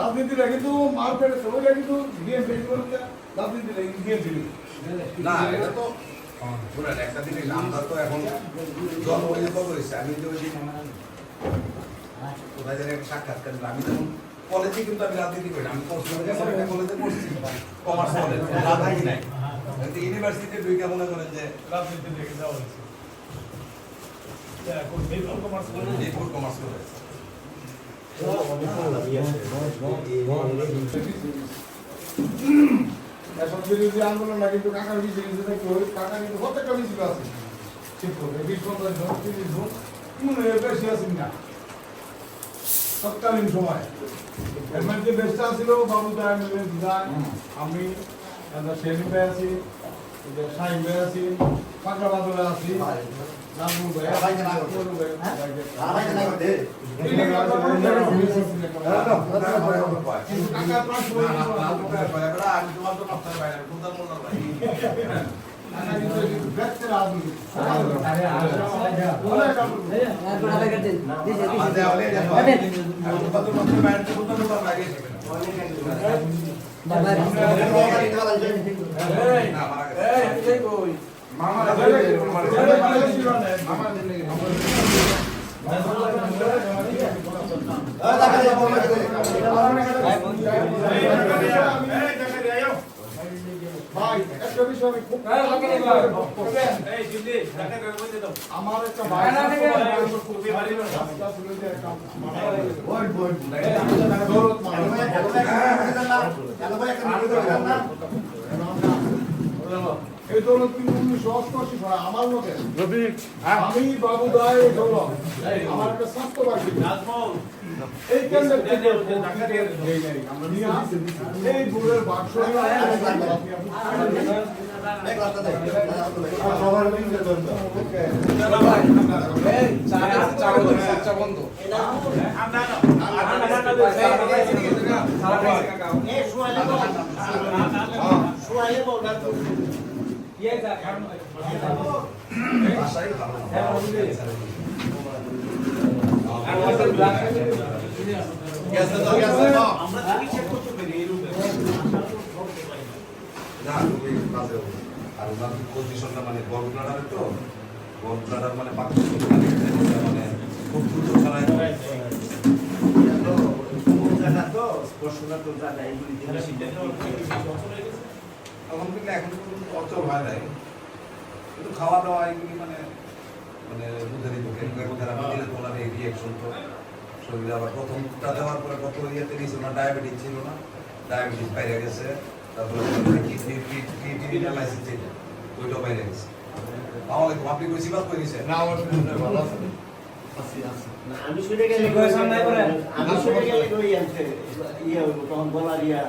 রাজনীতিটা কিন্তু মার পেরেছে ওইটা কিন্তু বিএনপি রাজনীতিটা বিএনপি না এটা তো শুনেন একটা জিনিস আমরা তো এখন জন্মগ্রহণ করেছি আমি যে ওই কোথায় একটা সাক্ষাৎকার আমি তখন কলেজে কিন্তু আমি রাজনীতি করি। আমি কলেজে পড়ছি। কমার্স কলেজ রাজনীতি নাই। ইউনিভার্সিটিতে ঢুকে মনে করেন যে রাজনীতি দেখে যাওয়া হয়েছে। এখন কমার্স মিরপুর কমার্স কলেজ তৎকালীন সময়। এর মধ্যে বেশটা ছিল বাবু দায় আমি ভাই আছি শাহিন ভাই আছি পাকড়া বাদলে আছি নাজমুল হ্যাঁ? হয় মামা ভাই একটা বিষয় আমি খুব আমার একটা এই দৌলত কিন্তু অষ্টআশি সালে আমার লোকের আমি বাবু দায় এই দৌলত আমার একটা স্বাস্থ্য এই কেন্দ্রের থেকে এই বাক্স তো গেছে তো আমরা চিকিৎসা করতে পারি এই রূপে না তুমি কাজে হবে। আর ওনার পজিশনটা মানে গল ব্লাডারে তো গল ব্লাডার তখন কিন্তু এখন অচল হয় নাই। কিন্তু খাওয়া দাওয়া এগুলি মানে মানে বুঝে নিত কেন মধ্যে আমি দিলে তোমার এই রিয়াকশন তো শরীরে আবার প্রথমটা দেওয়ার পরে কত ইয়েতে নিয়েছিল না ডায়াবেটিস ছিল না ডায়াবেটিস বাইরে গেছে তারপরে কিডনি কিডনি অ্যানালাইসিস ছিল ওইটাও বাইরে গেছে। তাহলে আপনি কই সিবাস করে নিছেন না আমার শুনে ভালো আছে। আমি শুনে গেলে আমি শুনে গেলে ইয়ে তখন বলার ইয়া